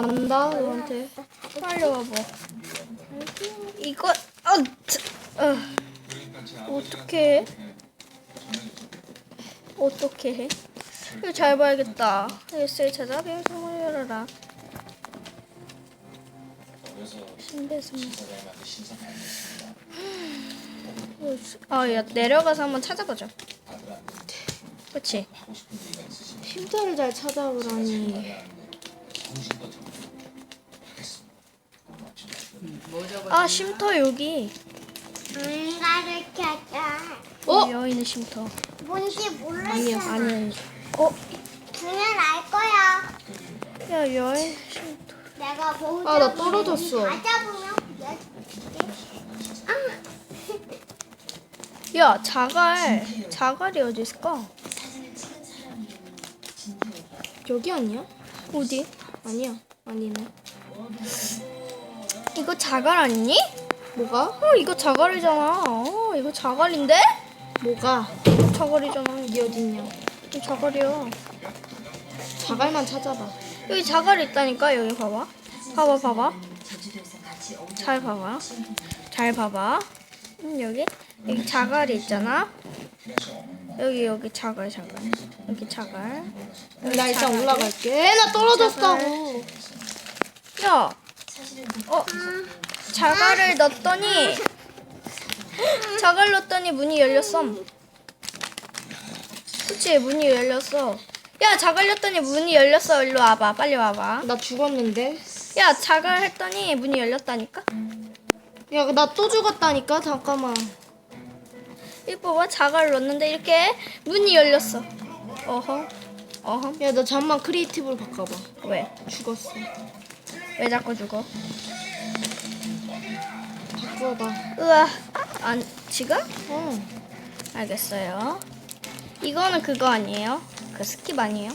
난다 너한테. 빨리 와봐. 이거 어, 트, 어. 어떻게 해? 어떻게 해? 이거 잘 봐야겠다. 에세이 찾아 배송을 열어라. 신배송. 아, 야 내려가서 한번 찾아보자. 그렇지. 쉼터를 잘 찾아오라니. 아 쉼터 여기. 응, 가르쳐줘. 어? 여인의 쉼터. 뭔지 모르겠어. 아니야. 아니. 어? 두면 알 거야. 야 여인 쉼터. 내가 보고. 아, 나 떨어졌어. 아, 야 자갈. 자갈이 어디 있을까? 여기 아니야? 어디? 아니야. 아니네. 이거 자갈 아니니? 뭐가? 어 이거 자갈이잖아. 어 이거 자갈인데? 뭐가? 이거 자갈이잖아. 이게 어딨냐? 이거 자갈이야. 자갈만 찾아봐. 여기 자갈 있다니까 여기 봐봐. 봐봐 봐봐. 잘 봐봐. 잘 봐봐. 음, 여기 여기 자갈이 있잖아. 여기 여기 자갈 자갈. 여기 자갈. 여기 나 일단 자갈. 올라갈게. 나 떨어졌다고. 야. 어 자갈을 넣었더니 자갈 넣었더니 문이 열렸어. 그치 문이 열렸어. 야 자갈 넣었더니 문이 열렸어. 일로 와봐. 빨리 와봐. 나 죽었는데. 야 자갈 했더니 문이 열렸다니까. 야, 나 또 죽었다니까. 잠깐만. 이거 봐봐 자갈 넣었는데 이렇게 문이 열렸어. 어허. 어허. 야, 나 잠만 크리에이티브로 바꿔봐. 왜? 죽었어. 왜 자꾸 죽어? 바꿔봐. 으아. 안 지금? 어. 알겠어요. 이거는 그거 아니에요? 그 스킵 아니에요?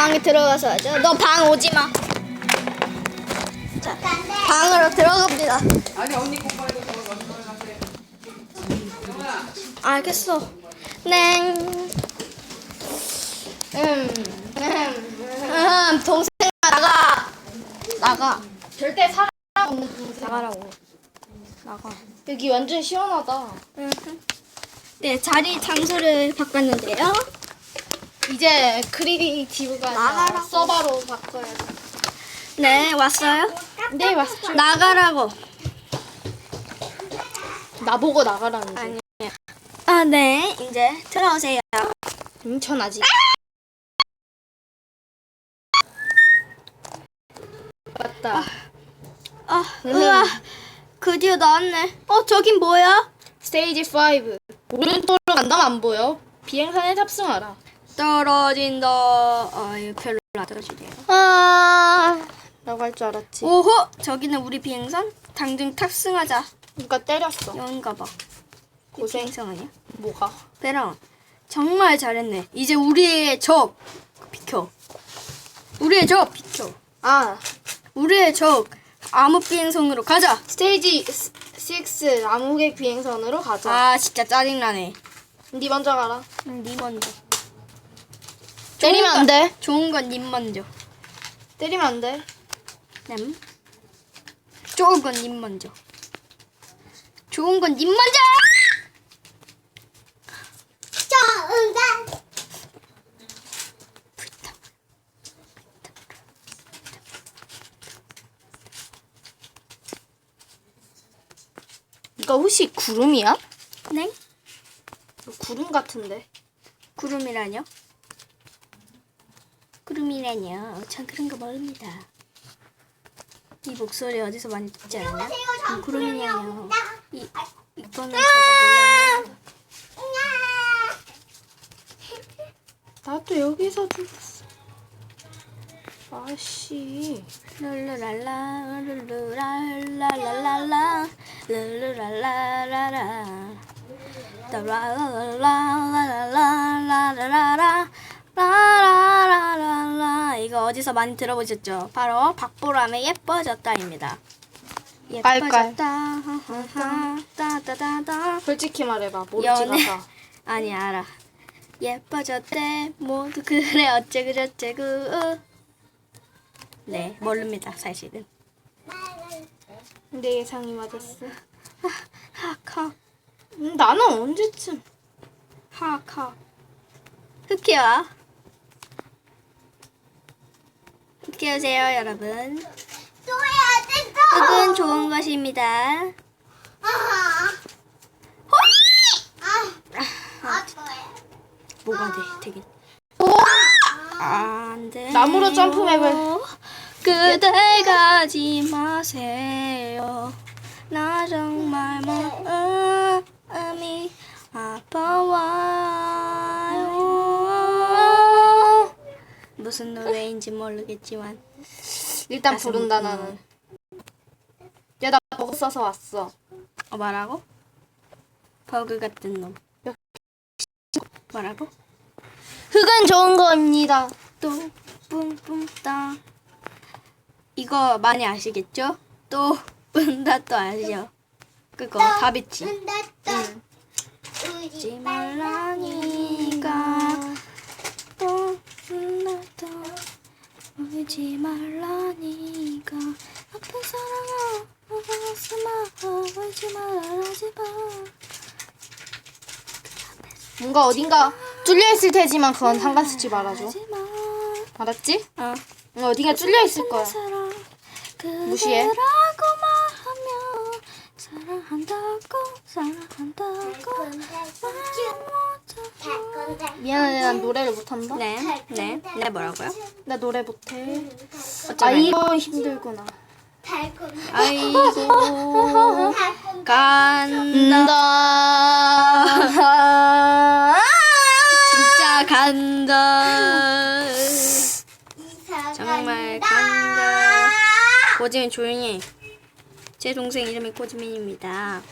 방에 들어가서 하죠. 너 방 오지 마. 자. 방으로 들어갑니다. 아니 언니 저거 먼저 가세요. 알겠어. 네. 음. 음, 동생 나가. 나가. 절대 사람 없는 동생. 나가라고. 나가. 여기 완전 시원하다. 네 자리 장소를 바꿨는데요. 이제 크리에이티브가 아니라 나가라고. 서버로 바꿔야 돼. 네 왔어요. 네, 왔죠. 나가라고. 나보고 나가라는데. 아니. 아 네 이제 들어오세요. 음, 전 아직. 맞다. 아 으아 드디어 나왔네. 어 저긴 뭐야? 스테이지 5. 오른쪽으로 간다면 안 보여. 비행선에 탑승하라. 떨어진다. 아 이거 별로 안 떨어지네요. 아. 라고 할 줄 알았지. 오호 저기는 우리 비행선 당장 탑승하자. 누가 때렸어. 여긴가 봐. 고생. 비행선 아니야? 뭐가? 베랑 정말 잘했네. 이제 우리의 적 비켜. 우리의 적 비켜. 아, 우리의 적 암흑 비행선으로 가자. 스테이지 6 암흑의 비행선으로 가자. 아 진짜 짜증나네. 니 먼저 가라. 음, 니 먼저. 때리면 안 돼. 좋은 건 님 먼저. 때리면 안 돼. 냠. 좋은 건 님 먼저. 좋은 건 님 먼저. 정답. 불타. 이거 혹시 구름이야? 네? 구름 같은데. 구름이라뇨? 구름이라뇨? 전 그런 거 모릅니다. 이 목소리 어디서 많이 듣지? 음, 구름이냐뇨. 이 이거는 저도 몰라요. 나도 여기서 죽었어. 아씨. 룰루랄라 룰루랄라랄라라 룰루랄라라라 라라라라라라라라 라 라라라라 어디서 많이 들어보셨죠? 바로 박보람의 예뻐졌다입니다. 깔깔. 예뻐졌다. 따다다다. 솔직히 말해봐. 모르지 연애. 가사. 아니 알아. 예뻐졌대 모두 그래 어째그 저째그. 네 모릅니다 사실은. 내 예상이 맞았어. 하카 음, 나는 언제쯤? 하카. 흑해와. 흑해오세요 여러분. 또 해야 돼, 또. 흑은 좋은 것입니다. 아. 아. 아, 또 해. 뭐가 돼 되게. 안돼. 나무로 점프맵을. 그대 가지 마세요. 나 정말 마음이 아파와 무슨 노래인지 모르겠지만 일단 부른다 쿵. 나는. 야나 버거 써서 왔어. 어 뭐라고? 버그 같은 놈. 뭐라고? 흙은 좋은 겁니다. 또 뿜뿜 따. 이거 많이 아시겠죠? 또 뿜다 또 아시죠? 그거 다비치. 우리 뿜다 또 울지 말라니까 아픈 사랑아 가슴아 울지 말아지 마. 뭔가 어딘가 뚫려 있을 테지만 그건 상관 쓰지 말아줘. 마. 알았지? 어. 응, 어딘가 뚫려 있을 거야. 사랑 무시해. 사랑한다고 사랑한다고 미안해, 난 노래를 못한다. 네, 네, 네. 뭐라고요? 나 노래 못해. 어쩌면 아이고 힘들구나. 아이고. 간다. 나 진짜 간다. 정말 간다. 고지민 조용히 해. 제 동생 이름이 고지민입니다.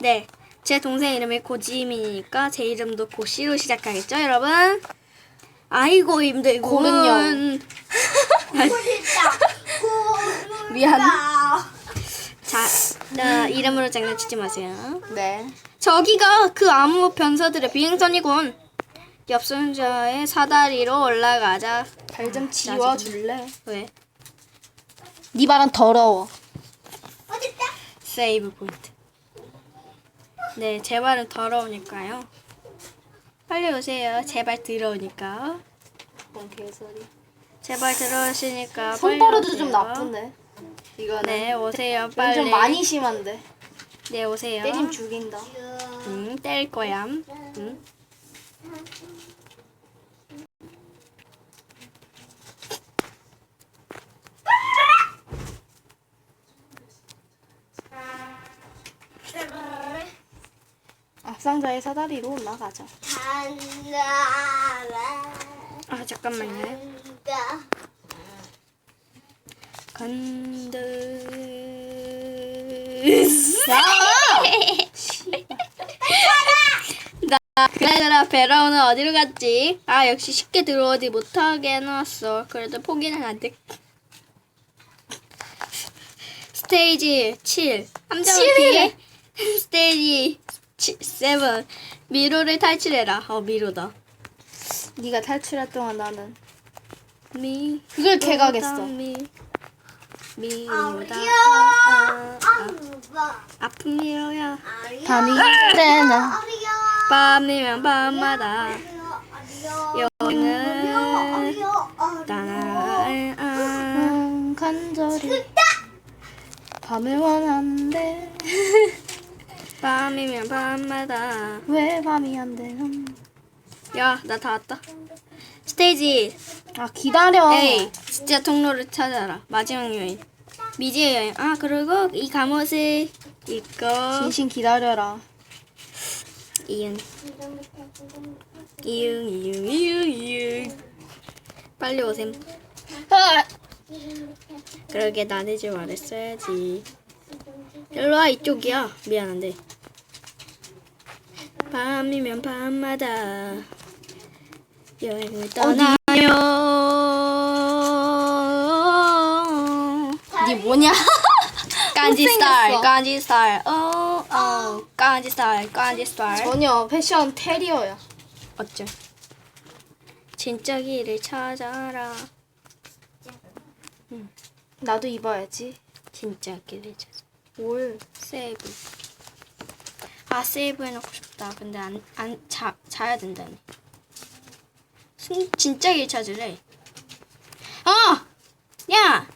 네 제 동생 이름이 고지민이니까 제 이름도 고씨로 시작하겠죠 여러분 아이고 힘들군 고는요. 미안. 자, 나 이름으로 장난치지 마세요. 네. 저기가 그 암흑 변사들의 비행선이군. 엽순저의 사다리로 올라가자. 발 좀 지워줄래? 왜? 네 발은 더러워. 어딨다 세이브 포인트. 네, 제 발은 더러우니까요. 빨리 오세요. 제발 들어오니까. 뭔 개소리. 제발 들어오시니까. 손버릇도 좀. 나쁜데. 이거는. 네, 오세요. 빨리. 좀 많이 심한데. 네, 오세요. 때림 죽인다. 응, 때릴 거야. 응. 앞상자의 사다리로 올라가자. 아, 잠깐만요. 다 간다. 나 그래라 베라오는 어디로 갔지? 아 역시 쉽게 들어오지 못하게 해놨어. 그래도 포기는 안 돼. 스테이지 7 함정을 피해 스테이지 7 미로를 탈출해라. 어 미로다. 네가 탈출할 동안 나는 미 그걸 개각했어. 미 미로다. 어려 아, 아, 아무거 아픈 미로야. 밤이 어려 밤이면 밤마다 따라 음, 간절히 밤을 원한대 밤이면 밤마다. 왜 밤이 안 되나 야 나 다 왔다. 스테이지. 아 기다려. A 진짜 통로를 찾아라. 마지막 여행. 미지의 여행. 아 그리고 이 감옷을 입고. 진심 기다려라. 이응. 이응 이응 이응 이응. 빨리 오셈. 아, 그러게 나대지 말했어야지. 일로와 이쪽이야. 미안한데. 밤이면 밤마다 여행을 떠나요. 이게 뭐냐? 깐지. 스타일, 깐지 스타일, 어, 어, 깐지 스타일, 깐지 스타일. 전혀 패션 테리어야. 어째? 진짜 길을 찾아라. 나도 입어야지. 진짜 길을 찾아. 올. 세이브. 아 세이브 해놓고 싶다. 근데 안 안 자 자야 된다네. 순 진짜 길 찾으래. 어, 야,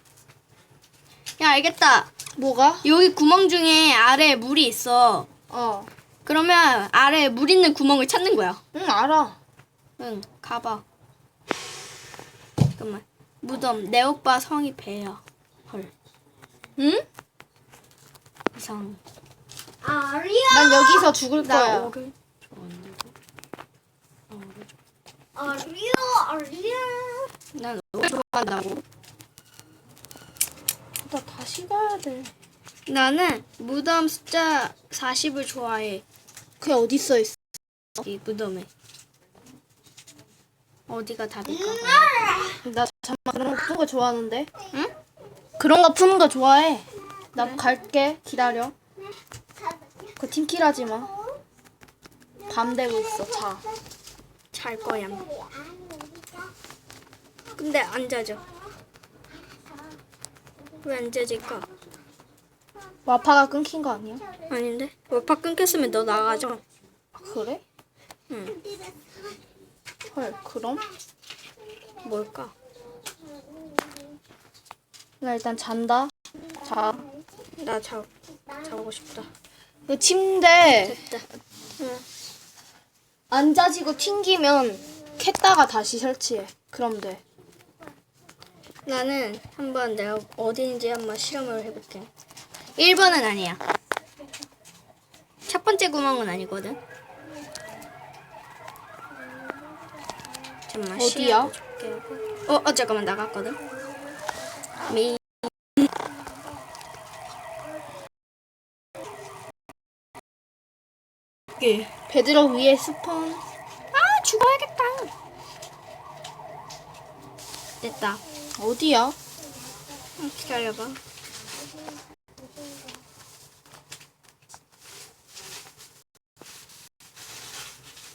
야 알겠다. 뭐가? 여기 구멍 중에 아래에 물이 있어. 어. 그러면 아래에 물 있는 구멍을 찾는 거야. 응 알아. 응, 가봐. 잠깐만. 무덤. 내 오빠 성이 배야. 헐. 응? 이상. 아리야. 난 여기서 죽을 나 거야. 오를 좋아하는데. 아리야. 아리야. 난 오를 좋아한다고. 나 다시 가야 돼. 나는 무덤 숫자 40을 좋아해. 그게 어디 써 있어? 이 무덤에. 어디가 답일까? 나 잠깐 그런 거 푸는 거 좋아하는데. 응? 그런 거 푸는 거 좋아해. 나 갈게. 기다려. 그 팀킬 하지 마. 밤 되고 있어. 자. 잘 거야. 근데 안 자죠. 왜 안 자질까? 와파가 끊긴 거 아니야? 아닌데? 와파 끊겼으면 너 나가죠. 아, 그래? 응. 헐. 그럼? 뭘까? 나 일단 잔다. 자. 나 자, 자고 싶다. 그 침대 됐다. 응. 앉아지고 튕기면 캤다가 다시 설치해. 그럼 돼. 나는 한번 내가 어디인지 한번 실험을 해볼게. 1번은 아니야. 첫 번째 구멍은 아니거든. 잠깐만. 어디야? 시야도. 어, 어 잠깐만 나갔거든. 미. 예. 베드로 위에 스폰. 아 죽어야겠다. 됐다. 어디야? 응, 기다려봐.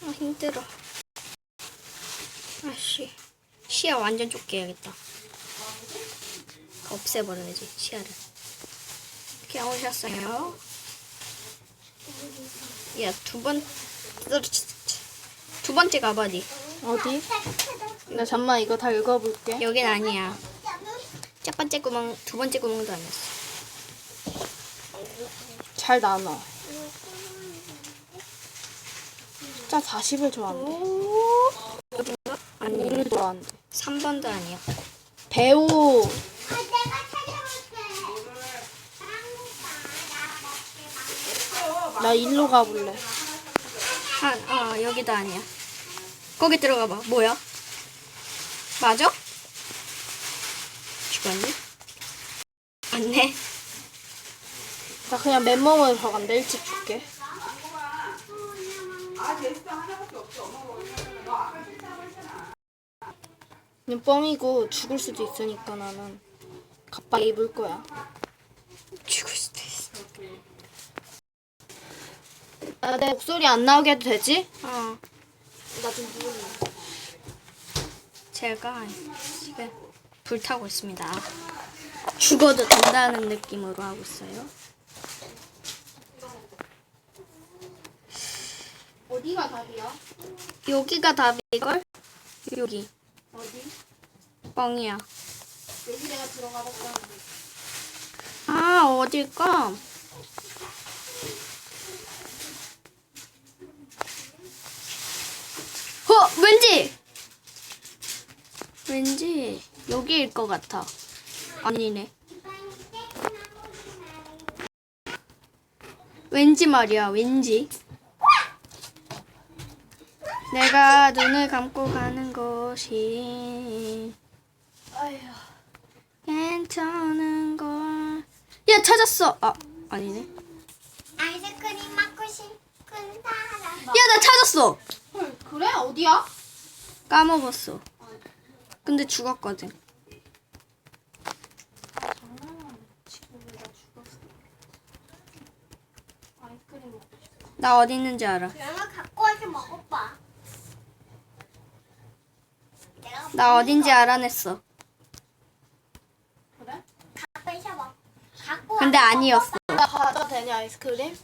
아 힘들어. 아씨 시야 완전 좁게 해야겠다. 없애버려야지 시야를. 이렇게 오셨어요. 야 두 번. 두 번째 가봐디. 어디? 나 잠만 이거 다 읽어볼게. 여긴 아니야. 첫 번째 구멍, 두 번째 구멍도 아니었어. 잘 나눠. 자 40을 좋아한대. 여긴가? 아니, 오를 좋아한대. 3번도 아니야. 배우. 아, 내가 찾아볼게. 나 일로 가볼래. 아, 어, 여기도 아니야. 거기 들어가 봐. 뭐야? 맞아? 죽었니? 맞네. 나 그냥 맨몸으로 들어간다. 일찍 줄게. 그냥 뻥이고 죽을 수도 있으니까 나는 갑박 입을 거야. 죽을 수도 있어. 나내 목소리 안 나오게 해도 되지? 어, 나 좀 누울래. 제가 지금 불타고 있습니다. 죽어도 된다는 느낌으로 하고 있어요. 어디가 답이야? 여기가 답이걸? 여기. 어디? 뻥이야. 여기 내가 들어가 볼까? 아, 어딜까? 어, 왠지! 왠지 여기일 것 같아. 아니네. 왠지 말이야, 왠지. 내가 눈을 감고 가는 곳이. 괜찮은 걸. 야 찾았어. 아 아니네. 아이스크림 먹고 싶은 사람. 야 나 찾았어. 그래? 어디야? 까먹었어. 근데 죽었거든. 나 어디 있는지 알아. 갖고 와서 먹어봐. 나 어딘지 알아냈어. 그래? 가까이 셔봐. 근데 아니었어. 나 과자 되냐 아이스크림?